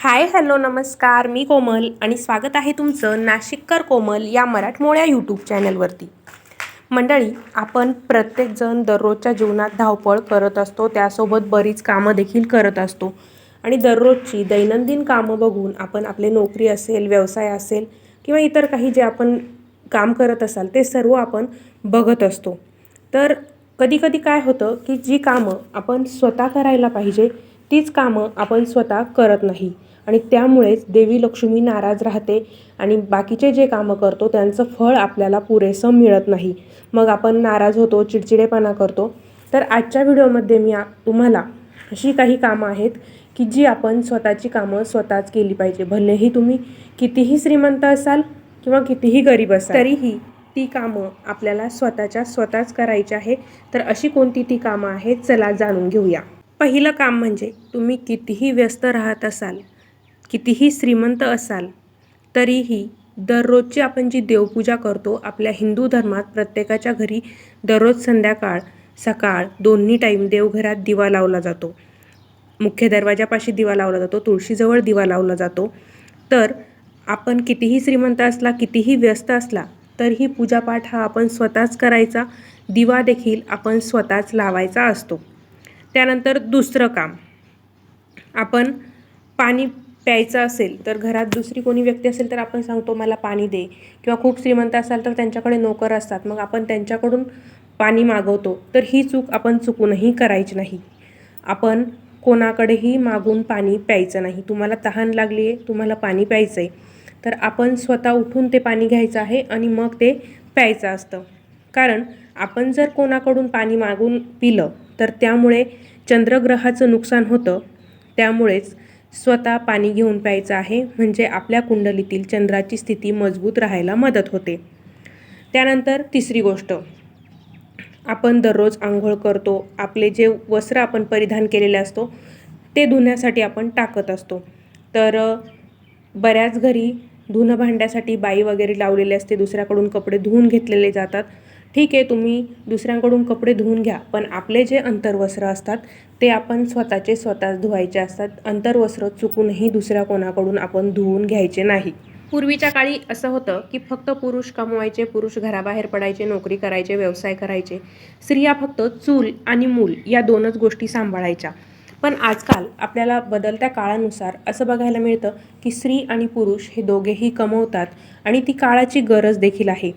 Hi hello नमस्कार. मी कोमल आणि स्वागत आहे तुमचं नाशिककर कोमल या मराठमोळ्या यूट्यूब चॅनलवरती. मंडळी आपण प्रत्येकजण दररोजच्या जीवनात धावपळ करत असतो. त्यासोबत बरीच कामं देखील करत असतो. आणि दररोजची दैनंदिन कामं बघून आपण आपले नोकरी असेल व्यवसाय असेल किंवा इतर काही जे आपण काम करत असाल ते सर्व आपण बघत असतो. तर कधीकधी काय होतं की जी कामं आपण स्वतः करायला पाहिजे तीच कामं आपण स्वतः करत नाही. आणि त्यामुळेच देवी लक्ष्मी नाराज राहते आणि बाकीचे जे कामं करतो त्यांचं फळ आपल्याला पुरेसं मिळत नाही. मग आपण नाराज होतो चिडचिडेपणा करतो. तर आजच्या व्हिडिओमध्ये मी तुम्हाला अशी काही कामं आहेत की जी आपण स्वतःची कामं स्वतःच केली पाहिजे. भलेही तुम्ही कितीही श्रीमंत असाल किंवा कितीही गरीब असाल तरीही ती कामं आपल्याला स्वतःच्या स्वतःच करायची आहे. तर अशी कोणती ती कामं आहेत चला जाणून घेऊया. पहिलं काम म्हणजे तुम्ही कितीही व्यस्त राहत असाल कितीही श्रीमंत असाल तरीही दररोजची आपण जी देवपूजा करतो आपल्या हिंदू धर्मात प्रत्येकाच्या घरी दररोज संध्याकाळ सकाळ दोन्ही टाईम देवघरात दिवा लावला जातो. मुख्य दरवाजापाशी दिवा लावला जातो तुळशीजवळ दिवा लावला जातो. तर आपण कितीही श्रीमंत असला कितीही व्यस्त असला तरीही पूजापाठ हा आपण स्वतःच करायचा. दिवा देखील आपण स्वतःच लावायचा असतो. त्यानंतर दुसरं काम. आपण पाणी प्यायचं असेल तर घरात दुसरी कोणी व्यक्ती असेल तर आपण सांगतो मला पाणी दे. किंवा खूप श्रीमंत असाल तर त्यांच्याकडे नोकर असतात. मग आपण त्यांच्याकडून पाणी मागवतो. तर ही चूक आपण चुकूनही करायची नाही. आपण कोणाकडेही मागून पाणी प्यायचं नाही. तुम्हाला तहान लागली आहे तुम्हाला पाणी प्यायचं आहे तर आपण स्वतः उठून ते पाणी घ्यायचं आहे आणि मग ते प्यायचं असतं. कारण आपण जर कोणाकडून पाणी मागून पिलं तर त्यामुळे चंद्रग्रहाचं नुकसान होतं. त्यामुळेच स्वतः पाणी घेऊन प्यायचं आहे म्हणजे आपल्या कुंडलीतील चंद्राची स्थिती मजबूत राहायला मदत होते. त्यानंतर तिसरी गोष्ट. आपण दररोज आंघोळ करतो आपले जे वस्त्र आपण परिधान केलेले असतो ते धुण्यासाठी आपण टाकत असतो. तर बऱ्याच घरी धुणं भांड्यासाठी बाई वगैरे लावलेले असते दुसऱ्याकडून कपडे धुवून घेतलेले जातात. ठीक आहे तुम्ही दुसऱ्यांकडून कपडे धुवून घ्या पण आपले जे अंतर्वस्त्र असतात ते आपण स्वतःचे स्वतःच धुवायचे असतात. अंतर्वस्त्र चुकूनही दुसऱ्या कोणाकडून आपण धुवून घ्यायचे नाही. पूर्वीच्या काळी असं होतं की फक्त पुरुष कमवायचे पुरुष घराबाहेर पडायचे नोकरी करायचे व्यवसाय करायचे. स्त्रिया फक्त चूल आणि मूल या दोनच गोष्टी सांभाळायच्या. पण आजकाल आपल्याला बदलत्या काळानुसार असं बघायला मिळतं की स्त्री आणि पुरुष हे दोघेही कमवतात आणि ती काळाची गरज देखील आहे.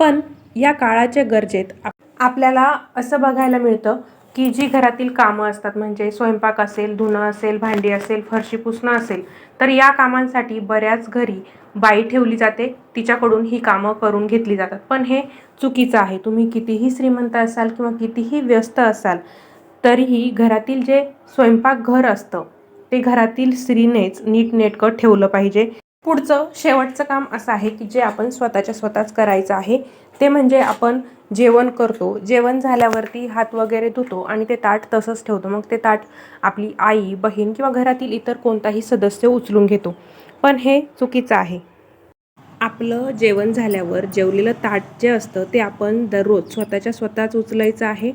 पण या काळाच्या गरजेत आप आपल्याला असं बघायला मिळतं की जी घरातील कामं असतात म्हणजे स्वयंपाक असेल धुणं असेल भांडी असेल फरशी पुसणं असेल तर या कामांसाठी बऱ्याच घरी बाई ठेवली जाते. तिच्याकडून ही कामं करून घेतली जातात. पण हे चुकीचं आहे. तुम्ही कितीही श्रीमंत असाल किंवा कितीही व्यस्त असाल तरीही घरातील जे स्वयंपाकघर असतं ते घरातील स्त्रीनेच नीटनेटकं ठेवलं पाहिजे. पुढचं शेवटचं काम असं आहे की जे आपण स्वतःच्या स्वतःच करायचं आहे ते म्हणजे आपण जेवण करतो. जेवण झाल्यावरती हात वगैरे धुतो आणि ते ताट तसंच ठेवतो. मग ते ताट आपली आई बहीण किंवा घरातील इतर कोणताही सदस्य उचलून घेतो. पण हे चुकीचं आहे. आपलं जेवण झाल्यावर जेवलेलं ताट जे असतं ते आपण दररोज स्वतःच्या स्वतःच उचलायचं आहे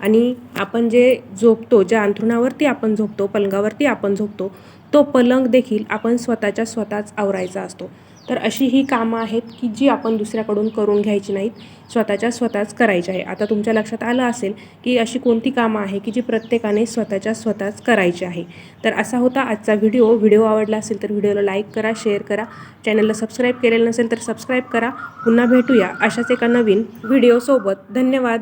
आणि आपण जे झोपतो ज्या अंथरुणावरती आपण झोपतो पलंगावरती आपण झोपतो तो पलंग देखील आपण स्वतःच्या स्वतःच आवरायचा असतो. तर अशी ही कामं आहेत की जी आपण दुसऱ्याकडून करून घ्यायची नाहीत स्वतःच्या स्वतःच करायची आहे. आता तुमच्या लक्षात आलं असेल की अशी कोणती कामं आहे की जी प्रत्येकाने स्वतःच्या स्वतःच करायची आहे. तर असा होता आजचा व्हिडिओ. व्हिडिओ आवडला असेल तर व्हिडिओला लाईक करा शेअर करा. चॅनलला सबस्क्राईब केलेलं नसेल तर सबस्क्राईब करा. पुन्हा भेटूया अशाच एका नवीन व्हिडिओसोबत. धन्यवाद.